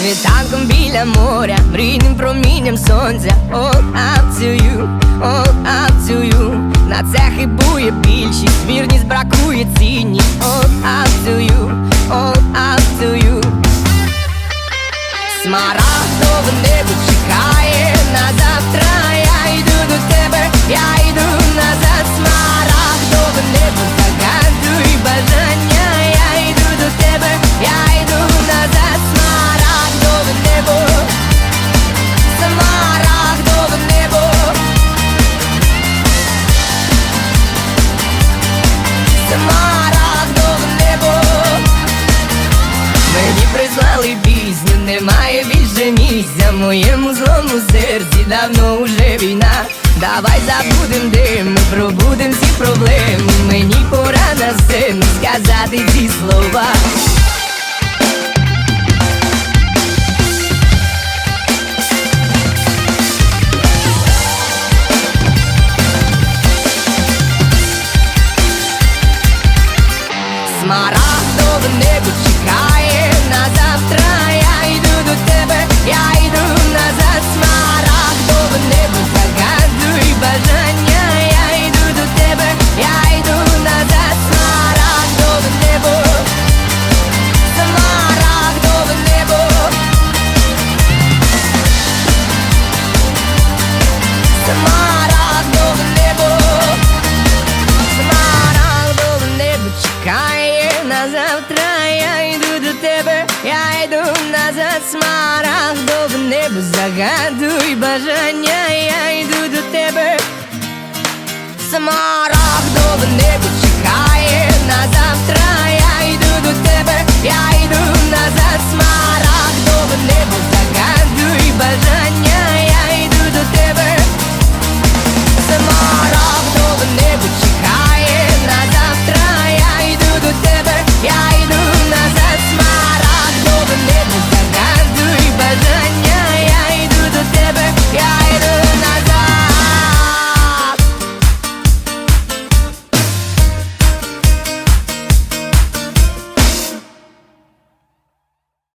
світанком біля моря, мрійним промінням сонця, All up На це хибує більшість, вірність бракує цінність, All up to you, пісню, немає більше місця моєму злому серці давно уже війна. Давай забудем, де ми пробудем всі проблеми. Мені пора на сцену сказати ці слова. Смарагдове небо чекає на завтра, я йду назад, смарагдове небо загадуй бажання, я йду до тебе, я йду назад, смарагдове небо, смарагдове небо, смарагдове небо. Смарагдове небо чекає на завтра, я йду до тебе, я йду назад, смарагдове себе, загадуй бажання, я йду до тебе, Смарагд до небо чекає на завтра, я йду до тебе, я йду назад, Смарагд до небо загадуй бажання.